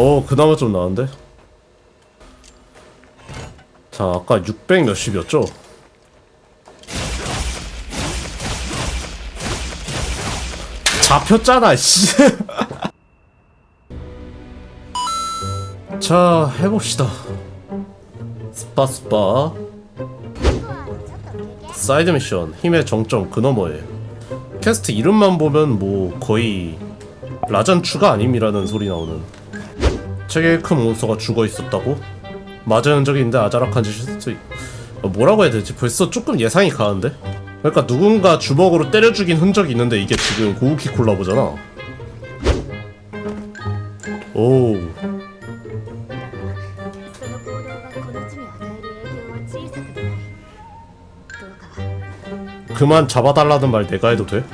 어 그나마 좀 나은데? 자 아까 600 몇십이었죠? 잡혔잖아 씨. 자 해봅시다. 스파 스파. 사이드 미션 힘의 정점 그 너머에. 캐스트 이름만 보면 뭐 거의 라잔 추가 아님이라는 소리 나오는 책에 큰 몬스터가 죽어 있었다고? 맞은 흔적이 있는데 아자락한 짓이 어, 뭐라고 해야 되지? 벌써 조금 예상이 가는데? 그러니까 누군가 주먹으로 때려 죽인 흔적이 있는데 이게 지금 고우키 콜라보잖아 오 그만 잡아달라는 말 내가 해도 돼?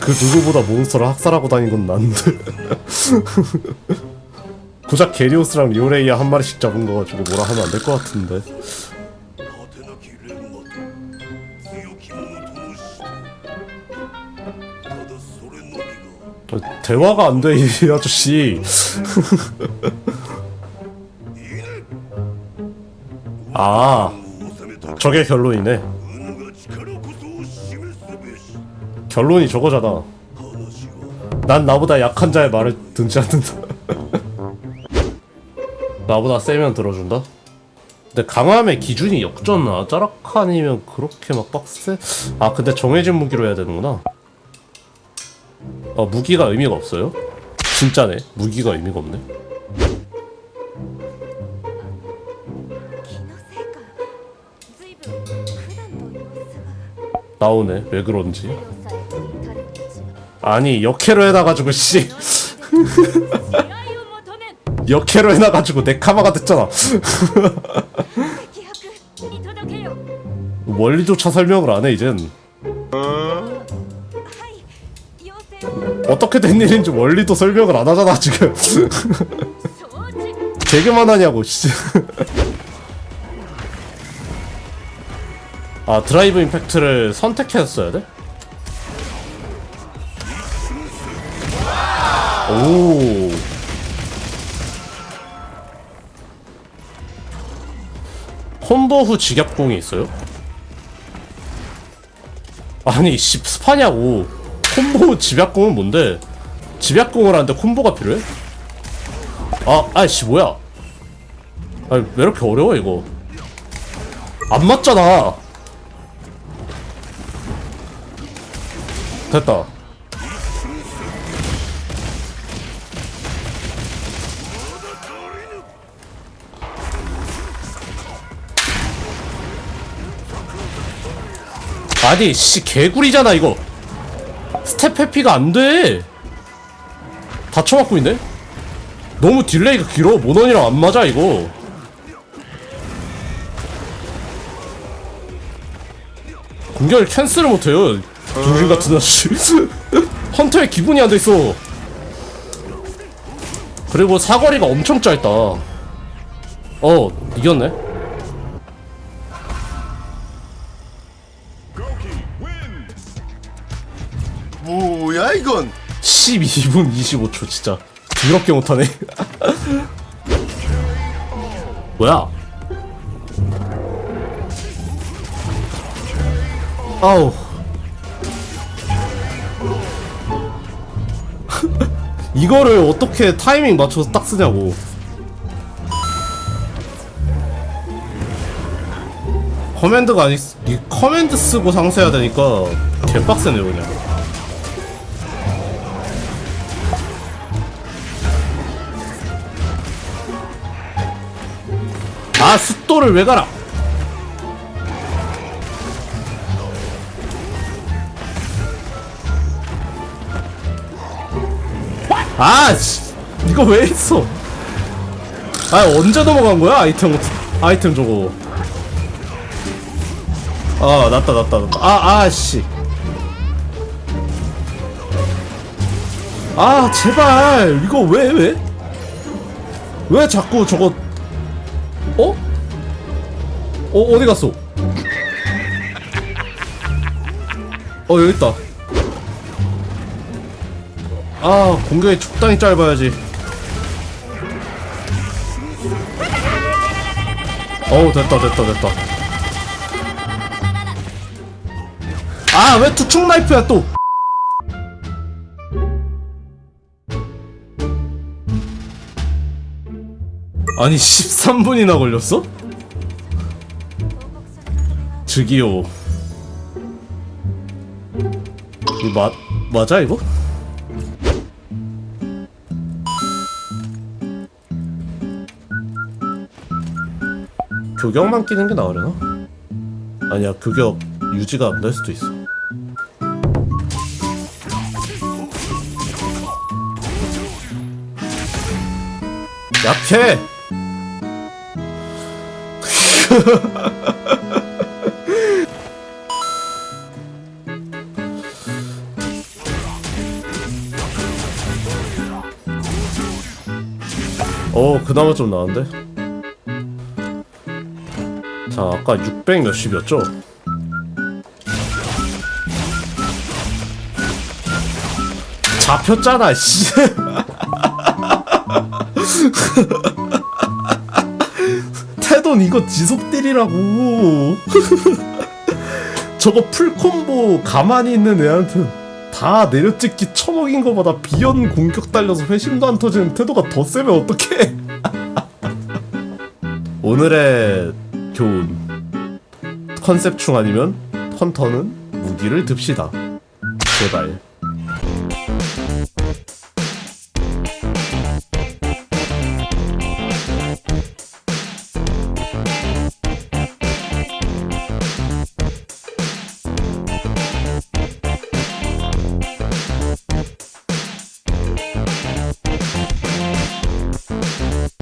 그 누구보다 몬스터를 학살하고 다닌 건 난데 구작 게리오스랑 리오레이야 한 마리씩 잡은 거 가지고 뭐라 하면 안 될 것 같은데. 어, 대화가 안 돼 이 아저씨. 아 저게 결론이네. 결론이 저거잖아. 난 나보다 약한 자의 말을 듣지 않는다. 나보다 세면 들어준다? 근데 강함의 기준이 역전나 짜라칸이면 그렇게 막 빡세? 아 근데 정해진 무기로 해야 되는구나. 아 무기가 의미가 없어요? 진짜네. 무기가 의미가 없네. 나오네. 왜 그런지. 음. 아니 역해로 해놔가지고 씨. 역캐로 해놔가지고 내 카마가 됐잖아. 원리조차 설명을 안 해 이젠. 어떻게 된 일인지 원리도 설명을 안 하잖아 지금. 개그만 하냐고 진짜. 아 드라이브 임팩트를 선택했어야 돼? 오. 콤보 후 직압공이 있어요? 아니 씨 스파냐고 콤보 후 집약공은 뭔데 집약공을 하는데 콤보가 필요해? 아, 아이씨 뭐야? 아니 왜 이렇게 어려워 이거? 안 맞잖아. 됐다. 아니 씨 개구리잖아 이거. 스텝 회피가 안 돼. 다 쳐맞고 있네. 너무 딜레이가 길어 모넌이랑 안 맞아 이거 공격을 캔슬을 못해요 중심 같은 아저씨 헌터의 기분이 안 돼있어 그리고 사거리가 엄청 짧다 어 이겼네 12분 25초 진짜 더럽게 못하네. 뭐야? 아우. 이거를 어떻게 타이밍 맞춰서 딱 쓰냐고. 커맨드가 아니 이 커맨드 쓰고 상세해야 되니까 개빡세네요 그냥 아 숫도를 왜 가라? 아 씨, 이거 왜 했어? 아 언제 넘어간 거야? 아이템 아이템 저거. 아 났다 났다 났다. 아 아씨. 아 제발. 이거 왜 왜? 왜 자꾸 저거 어? 어 어디 갔어? 어 여기 있다. 아 공격이 적당히 짧아야지. 어우 됐다 됐다 됐다. 아 왜 투충 나이프야 또? 아니 13분이나 걸렸어? 저기요 이 마, 맞아 이거? 교격만 끼는 게 나으려나? 아니야 교격 유지가 안 될 수도 있어 약해! 어 그나마 좀 나은데? 자 아까 600 몇십이었죠? 잡혔잖아 씨 태돈 이거 지속 딜이라고. 저거 풀콤보 가만히 있는 애한테 다 내려찍기 처먹인 거보다 비연 공격 달려서 회심도 안 터지는 태도가 더 세면 어떡해? 오늘의 교훈. 컨셉충 아니면 헌터는 무기를 듭시다. 제발